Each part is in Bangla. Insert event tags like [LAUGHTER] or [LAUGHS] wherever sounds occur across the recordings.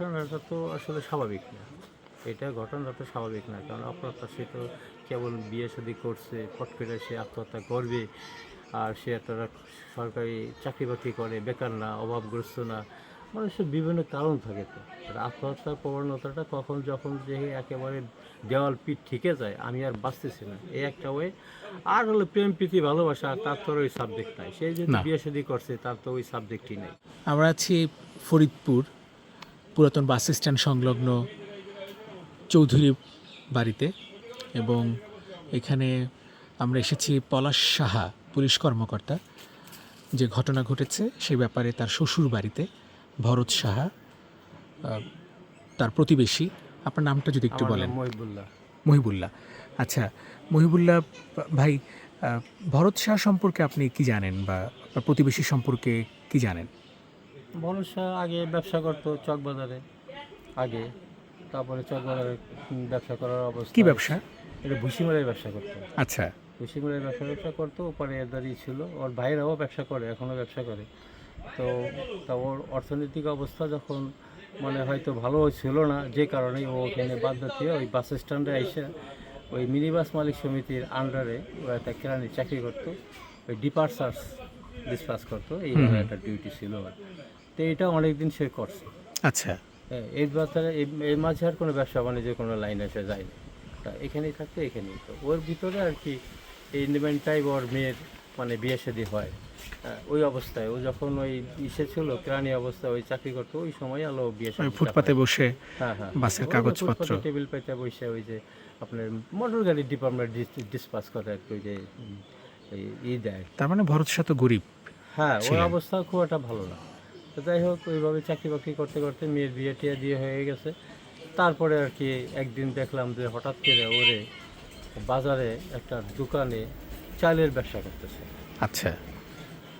ঘটনাটা তো আসলে স্বাভাবিক না। এটা ঘটনাটা তো স্বাভাবিক না কারণ অপ্রত্যাশিত কেবল বিয়ে শাদী করছে ফট করে সে আত্মহত্যা করবে আর সে একটা সরকারি চাকরি বাকরি করে বেকার না অভাবগ্রস্ত না মানুষের বিভিন্ন কারণ থাকে তো। আত্মহত্যার প্রবণতাটা কখন যখন যে একেবারে দেওয়াল পিঠ ঠিকে যায় আমি আর বাঁচতেছি না। এই একটা ওয়ে আর হলো প্রেম প্রীতি ভালোবাসা তার তো ওই সাবজেক্ট নাই। সে যদি বিয়ে শাদী করছে তার তো ওই সাবজেক্টই নেই। আমরা আছি ফরিদপুর পুরাতন বাস স্ট্যান্ড সংলগ্ন চৌধুরী বাড়িতে এবং এখানে আমরা এসেছি পলাশ সাহা পুলিশ কর্মকর্তা। যে ঘটনা ঘটেছে সে ব্যাপারে তার শ্বশুর বাড়িতে ভরত সাহা তার প্রতিবেশী। আপনার নামটা যদি একটু বলেন। মহিবুল্লাহ। মহিবুল্লাহ। আচ্ছা মহিবুল্লাহ ভাই ভরত শাহ সম্পর্কে আপনি কি জানেন বা প্রতিবেশী সম্পর্কে কি জানেন? ভরসা আগে ব্যবসা করতো চকবাজারে আগে। তারপরে চকবাজারে ব্যবসা করার অবস্থা। কি ব্যবসা? এটা ভুসিমারের ব্যবসা করতো। আচ্ছা। ভুসিমারের ব্যবসা ব্যবসা করতো পরে দাঁড়িয়ে ছিল। ওর ভাইরাও ব্যবসা করে এখনও ব্যবসা করে। তো তা ওর অর্থনৈতিক অবস্থা যখন মানে হয়তো ভালো ছিল না যে কারণে ও ওখানে বাধ্য থেকে ওই বাস স্ট্যান্ডে এসে ওই মিনি বাস মালিক সমিতির আন্ডারে ও একটা কেরানি চাকরি করতো। ওই ডিপার্সার্স ডিসপাস করতো। এইভাবে একটা ডিউটি ছিল। তো এটা অনেকদিন সে করছে। আচ্ছা। এর ব্যাপারে এই- মাঝে আর কোনো ব্যবসা বাণিজ্যের কোনো লাইন এসে যায়নি। তা এখানেই থাকতো এখানেই তো। ওর ভিতরে আর কি এই ইন্ডিপেন্ডেন্টাই ওর মেয়ের মানে বিয়ে শাদী হয়। হ্যাঁ, ওই অবস্থায়। ও যখন ওই ইসে ছিল কেরানি অবস্থায় ওই চাকরি করতো ওই সময় আলো বিয়ে ফুটপাতে বসে হ্যাঁ হ্যাঁ। বাসের কাগজপত্র। টেবিল পাইতে বসে ওই যে আপনার মোটর গাড়ি ডিপার্টমেন্ট ডিসপাস করে আর কি ওই যে এই ই দেয়। তার মানে ভরত তো গরিব হ্যাঁ ওই। অবস্থা খুব একটা ভালো না। তো যাই হোক ওইভাবে চাকরি বাকরি করতে করতে মেয়ের বিয়ে টিয়ে দিয়ে হয়ে গেছে। তারপরে আর কি একদিন দেখলাম যে হঠাৎ করে ওরে বাজারে একটা দোকানে চালের ব্যবসা করতেছে। আচ্ছা।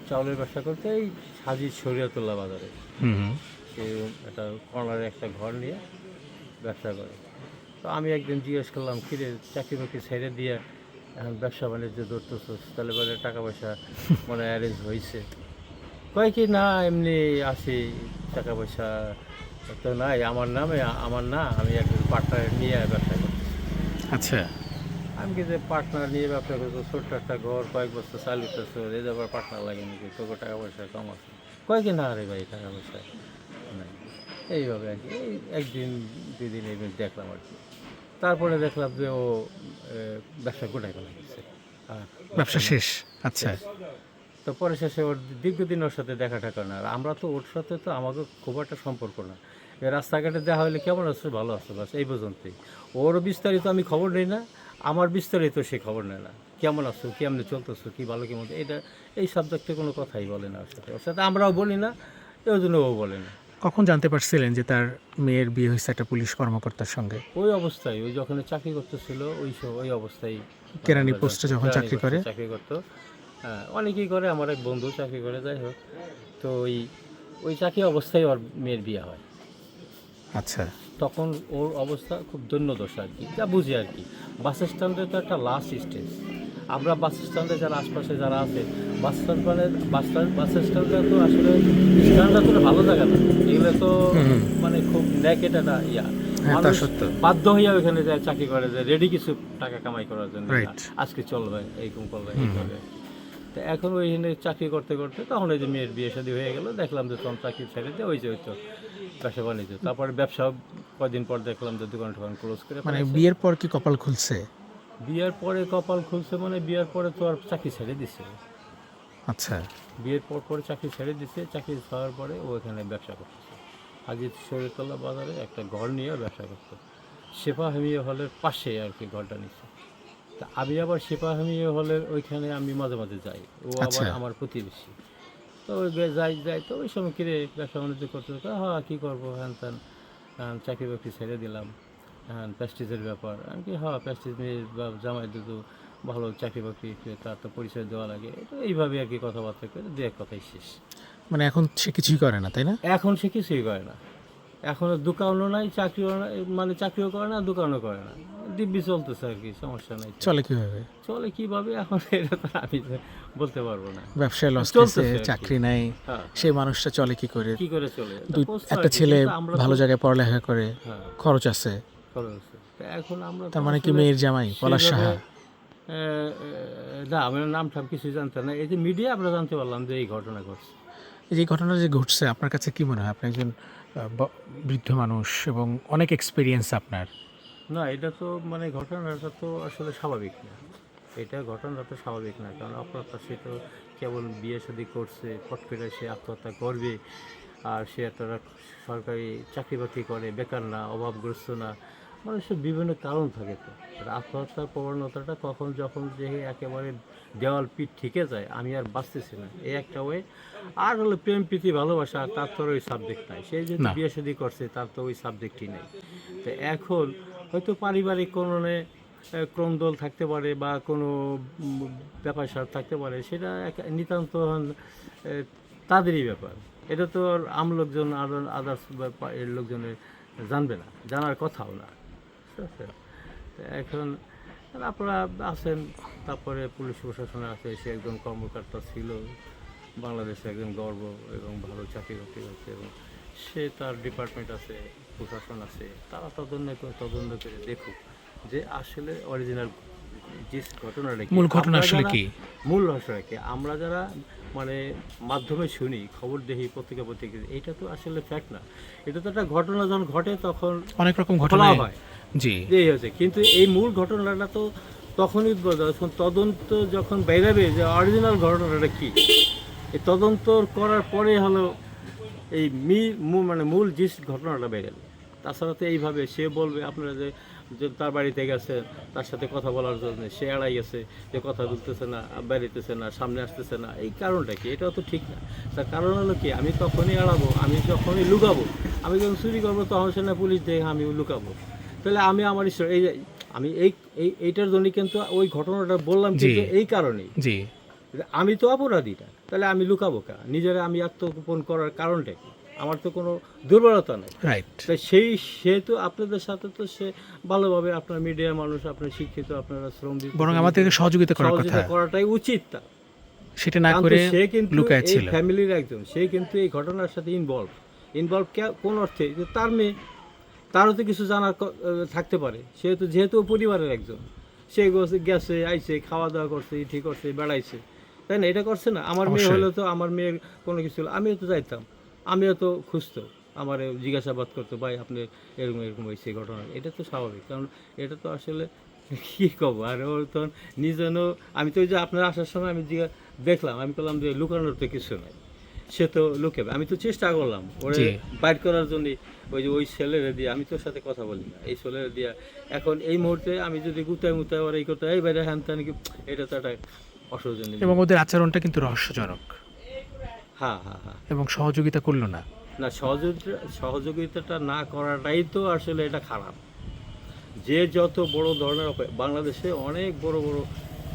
চাউলের ব্যবসা করতে এই হাজির শরিয়াতুল্লাহ বাজারে। একটা কর্নারে একটা ঘর নিয়ে ব্যবসা করে। তো আমি একদিন জিজ্ঞেস করলাম কিরে চাকরি বাকরি ছেড়ে দিয়ে এখন ব্যবসা বাণিজ্য ধরতেছিস? তাহলে বলে টাকা পয়সা মানে অ্যারেঞ্জ হয়েছে কয় কি না এমনি আসি টাকা পয়সা তো নাই আমার নামে আমার না আমি একজন পার্টনার নিয়ে ব্যবসা করছি আচ্ছা। আমি কি যে পার্টনার নিয়ে ব্যবসা করছ ছোট্ট একটা ঘর কয়েক বছর চালিতেছো এই ব্যাপার পার্টনার লাগে নাকি তোকে টাকা পয়সা কম আছে। কয় কি না রে ভাই টাকা পয়সা নাই। এইভাবে আর কি এই একদিন দুই দিন এইভাবে দেখলাম আর কি। তারপরে দেখলাম যে ও ব্যবসা গোটাই ফেলা গেছে। ব্যবসা শেষ আচ্ছা। তো পরে শেষে ওর দীর্ঘদিন ওর সাথে দেখা টাকা না। আর আমরা তো ওর সাথে তো আমাকে খুব একটা সম্পর্ক না। রাস্তাঘাটে দেখা হলে কেমন আছে? ভালো আছে বাস এই পর্যন্তই। ওর বিস্তারিত আমি খবর নিই না আমার বিস্তারিত সে খবর নেয় না। কেমন আছো? কেমনে চলতেছো? কি ভালো কেমন এটা এই সাবজেক্টে কোনো কথাই বলে না ওর সাথে। ওর সাথে আমরাও বলি না এই জন্য ও বলে না। কখন জানতে পারছিলেন যে তার মেয়ের বিয়ে হয়েছে একটা পুলিশ কর্মকর্তার সঙ্গে? ওই অবস্থায় ওই যখন চাকরি করতেছিল ওই সব ওই অবস্থায় কেরানি পোস্টে যখন চাকরি করে? চাকরি করতো। হ্যাঁ অনেকেই করে আমার এক বন্ধু চাকরি করে যাই হোক। তো ওই ওই চাকরি অবস্থায় ওর মেয়ের বিয়ে হয়। আচ্ছা। তখন ওর অবস্থা খুব দৈন্যদশা আর কি যা বুঝি আর কি। বাস স্ট্যান্ডে তো একটা লাস্ট স্টেজ আমরা বাস স্ট্যান্ডে যারা আশপাশে যারা আছে বাস স্ট্যান্ড মানে বাস স্ট্যান্ড বাস স্ট্যান্ডটা তো আসলে স্ট্যান্ডটা তো ভালো জায়গা না। এগুলো তো মানে খুব ন্যাকেট একটা ইয়া। হ্যাঁ। বাধ্য হইয়া ওখানে যায় চাকরি করে যায় রেডি কিছু টাকা কামাই করার জন্য. আজকে চলবে এইরকম করবে এই করবে। তো এখন ওইখানে চাকরি করতে করতে তখন ওই যে মেয়ের বিয়ে শাদী হয়ে গেল দেখলাম যে তখন চাকরি ছেড়ে দিয়ে ওই যে হয়তো ব্যবসা বাণিজ্য। তারপরে ব্যবসা কদিন পর দেখলাম যে দোকান টোকান ক্লোজ করে মানে বিয়ের পর কি কপাল খুলছে? বিয়ের পরে কপাল খুলছে মানে বিয়ের পরে তো আর চাকরি ছেড়ে দিছে। আচ্ছা। বিয়ের পর পরে চাকরি ছেড়ে দিছে চাকরি ছাড়ার পরে ও এখানে ব্যবসা করতেছে হাজির শরীরতলা বাজারে একটা ঘর নিয়ে ব্যবসা করতো শেফা হামিয়া হলের পাশে আর কি ঘরটা নিচ্ছে তা আমি আবার হামিয়া হলের ওইখানে আমি মাঝে মাঝে যাই। ও আবার আচ্ছা। আমার প্রতিবেশী। তো ওই যাই যাই তো ওই সময় কিরে ব্যবসা বাণিজ্য করতে হ্যাঁ কী করব? হ্যান ত্যান চাকরি বাকরি ছেড়ে দিলাম। হ্যাঁ প্যাস্টিজের ব্যাপার। আমি কি হ্যাঁ প্যাস্টিজ নিয়ে বা জামাই দুটো ভালো চাকরি বাকরি তার তো পরিচয় দেওয়া লাগে। তো এইভাবে আর কি কথাবার্তা করে দু এক কথাই শেষ। মানে এখন সে কিছুই করে না তাই না? এখন সে কিছুই করে না। এখন দোকানও নাই চাকরিও মানে চাকরিও করে না দোকানও করে না। দিব্যি চলতেছে আর কি সমস্যা নাই। চলে কীভাবে? চলে কীভাবে? এখন এটা তো আমি বলতে পারব না। ব্যবসায় লস কি। চাকরি নাই হ্যাঁ। সেই মানুষটা চলে কি করে? কি করে চলে? একটা ছেলে ভালো জায়গায় পড়ালেখা করে হ্যাঁ। খরচ আছে। খরচ। এখন আমরা তার মানে কি মেয়ের জামাই পলাশ সাহা? না আমার নাম ঠাম কিছু জানতাম না। এই যে মিডিয়া আমরা জানতে পারলাম যে এই ঘটনা ঘটছে। এই যে ঘটনা যে ঘটছে আপনার কাছে কি মনে হয়? আপনি একজন বৃদ্ধ মানুষ এবং অনেক এক্সপিরিয়েন্স আপনার। না, এটা তো মানে ঘটনাটা তো আসলে স্বাভাবিক না। এটা ঘটনাটা তো স্বাভাবিক না, কারণ তো কেবল বিয়ে শাদী করছে, ফট সে আত্মহত্যা করবে, আর সে একটা সরকারি চাকরি বাকরি করে, বেকার না, অভাবগ্রস্ত না। মানুষের বিভিন্ন কারণ থাকে তো। আত্মহত্যার প্রবণতাটা কখন যখন যে একেবারে দেওয়াল পিঠ ঠিকে যায় আমি আর বাঁচতেছি না। এই একটা ওয়ে। আর হলো প্রেম প্রীতি ভালোবাসা তার তো আর ওই সাবজেক্ট নাই। সে যদি বিয়ে শাদী করছে তার তো ওই সাবজেক্টই নেই। তো এখন হয়তো পারিবারিক কোনো ক্রমদল থাকতে পারে বা কোনো ব্যাপার স্যাপার থাকতে পারে সেটা এক- নিতান্ত তাদেরই ব্যাপার। এটা তো আর আম লোকজন আর আদার্স এর লোকজনের জানবে না জানার কথাও না। আছে? তো এখন আপনারা আছেন তারপরে পুলিশ প্রশাসনে আছে সে একজন কর্মকর্তা ছিল বাংলাদেশে একজন গর্ব এবং ভালো চাকরি বাকরি হচ্ছে এবং সে তার ডিপার্টমেন্ট আছে প্রশাসন আছে তারা তদন্ত করে তদন্ত করে দেখুক যে আসলে অরিজিনাল যে ঘটনাটা মূল ঘটনা আসলে কি? মূল রহস্যটা কি আমরা যারা মানে মাধ্যমে শুনি খবর দেখি পত্রিকা পত্রিকা এটা তো আসলে ফ্যাক্ট না। এটা তো একটা ঘটনা যখন ঘটে তখন অনেক রকম ঘটনা হয়। জি। এই হয়েছে। কিন্তু এই মূল ঘটনাটা তো তখনই যখন তদন্ত যখন বেরাবে যে অরিজিনাল ঘটনাটা কি এই তদন্ত করার পরে হলো এই মি মানে মূল জিস ঘটনাটা বেরাবে। তাছাড়া তো এইভাবে সে বলবে আপনারা যে যে তার বাড়িতে গেছে তার সাথে কথা বলার জন্য সে এড়াই গেছে যে কথা বলতেছে না বেরিতেছে না সামনে আসতেছে না। এই কারণটা কি? এটাও তো ঠিক না। তার কারণ হলো কি? আমি তখনই এড়াবো আমি যখনই লুকাবো আমি যখন চুরি করব তখন সে না পুলিশ দেখে আমি লুকাবো। তাহলে আমি আমার ঈশ্বর এই আমি এই এই এইটার জন্য কিন্তু ওই ঘটনাটা বললাম। কিন্তু এই কারণেই। জি। আমি তো অপরাধীটা তাহলে আমি লুকাবো কা? নিজেরা আমি আত্মগোপন করার কারণটা কি? আমার তো কোনো দুর্বলতা নেই। রাইট তাই সেই সেহেতু আপনাদের সাথে তো সে ভালোভাবে আপনার মিডিয়া মানুষ আপনার শিক্ষিত আপনারা শ্রম বরং আমাদেরকে সহযোগিতা করার কথা। করাটাই উচিত তা। সেটা না করে সে কিন্তু লুকায় ছিল। ফ্যামিলির একজন সে কিন্তু এই ঘটনার সাথে ইনভলভ ইনভলভ কোন অর্থে? যে তার মেয়ে তারও তো কিছু জানার থাকতে পারে। সেহেতু যেহেতু পরিবারের একজন সে গেছে- আইছে খাওয়া দাওয়া করছে ঠিক করছে বেড়াইছে। তাই না? এটা করছে না? আমার মেয়ে। হলে তো আমার মেয়ের কোনো কিছু আমিও তো যাইতাম। আমিও তো খুঁজতো আমার জিজ্ঞাসাবাদ করতো ভাই আপনি এরকম এরকম হয়েছে ঘটনা। এটা তো স্বাভাবিক কারণ এটা তো আসলে [LAUGHS] কি কব আর ওর তো নিজেনও আমি তো ওই যে আপনার আসার সময় আমি জিজ্ঞা দেখলাম আমি বললাম যে লুকানোর তো কিছু নাই সে তো লুকাবে আমি তো চেষ্টা করলাম ওরে জি। বাইর করার জন্য ওই যে ওই ছেলেরে দিয়ে আমি তোর সাথে কথা বলি না এই ছেলেরে দিয়ে এখন এই মুহূর্তে আমি যদি গুতায় মুতায় ওর এই করতে এই বাইরে হ্যান ত্যান কি? এটা তো একটা অসহজনীয় এবং ওদের আচরণটা কিন্তু রহস্যজনক। হ্যাঁ হ্যাঁ হ্যাঁ। এবং সহযোগিতা করল না। না সহযোগিতা সহযোগিতাটা না করাটাই তো আসলে এটা খারাপ। যে যত বড় ধরনের বাংলাদেশে অনেক বড় বড়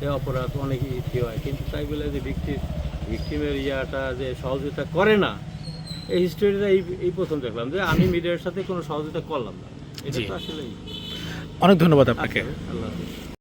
এ অপরাধ অনেক ইতি হয় কিন্তু তাই বলে যে ভিক্টিম ভিক্টিমের ইয়াটা যে সহযোগিতা করে না এই হিস্টোরিটা এই এই প্রথম দেখলাম যে আমি মিডিয়ার সাথে কোনো সহযোগিতা করলাম না। এটা তো আসলে অনেক ধন্যবাদ আপনাকে। আল্লাহ হাফেজ।